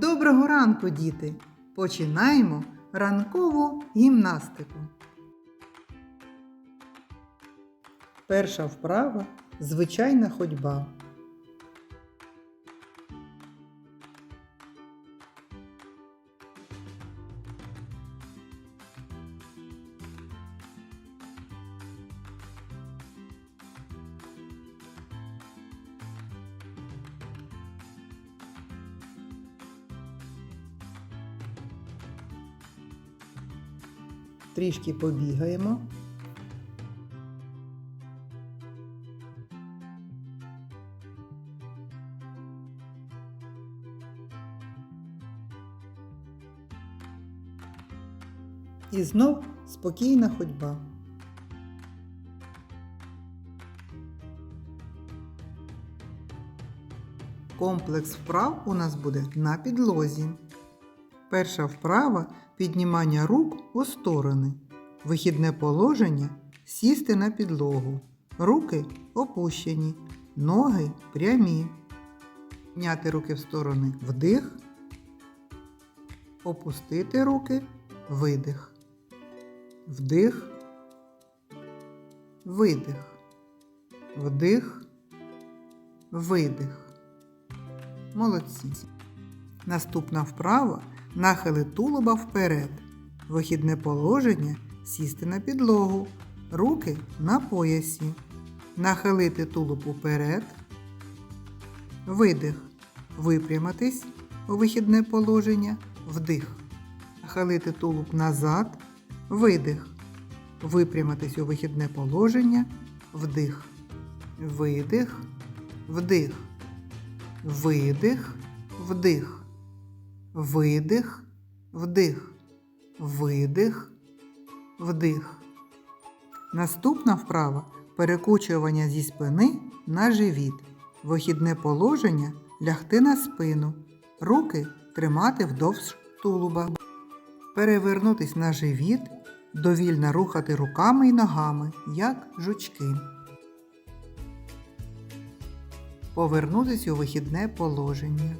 Доброго ранку, діти! Починаємо ранкову гімнастику. Перша вправа звичайна ходьба. Трішки побігаємо. І знов спокійна ходьба. Комплекс вправ у нас буде на підлозі. Перша вправа піднімання рук у сторони. Вихідне положення сісти на підлогу. Руки опущені, ноги прямі. Підняти руки в сторони вдих. Опустити руки видих. Вдих. Видих. Вдих. Видих. Молодці. Наступна вправа нахили тулуба вперед. Вихідне положення сісти на підлогу. Руки на поясі. Нахилити тулуб уперед. Видих. Випрямитись у вихідне положення. Вдих. Нахилити тулуб назад. Видих. Випрямитись у вихідне положення. Вдих. Видих. Вдих. Видих. Вдих. Видих, вдих, видих, вдих. Наступна вправа перекочування зі спини на живіт. Вихідне положення лягти на спину. Руки тримати вдовж тулуба. Перевернутись на живіт, довільно рухати руками і ногами, як жучки. Повернутись у вихідне положення.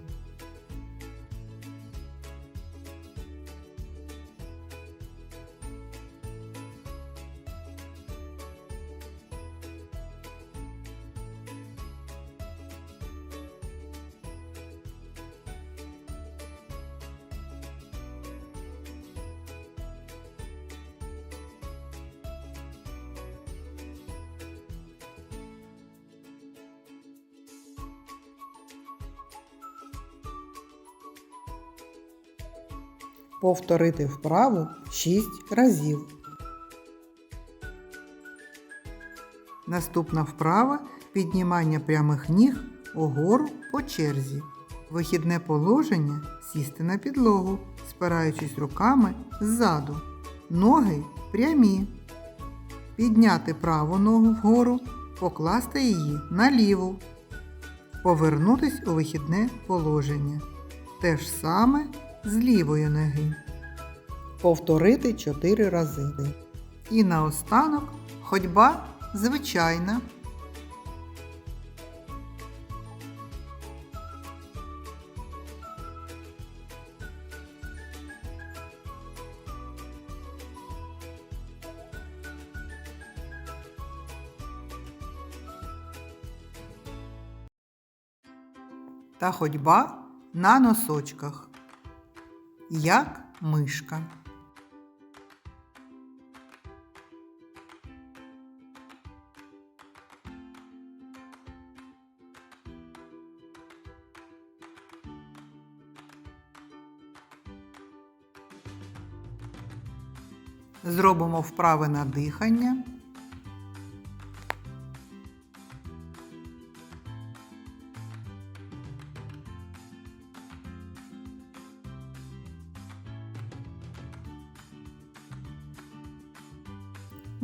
Повторити вправу 6 разів. Наступна вправа піднімання прямих ніг угору по черзі. Вихідне положення сісти на підлогу, спираючись руками ззаду. Ноги прямі. Підняти праву ногу вгору, покласти її на ліву. Повернутись у вихідне положення. Те ж саме з лівої ноги. Повторити 4 рази. І наостанок ходьба звичайна. Та ходьба на носочках як мишка. Зробимо вправи на дихання.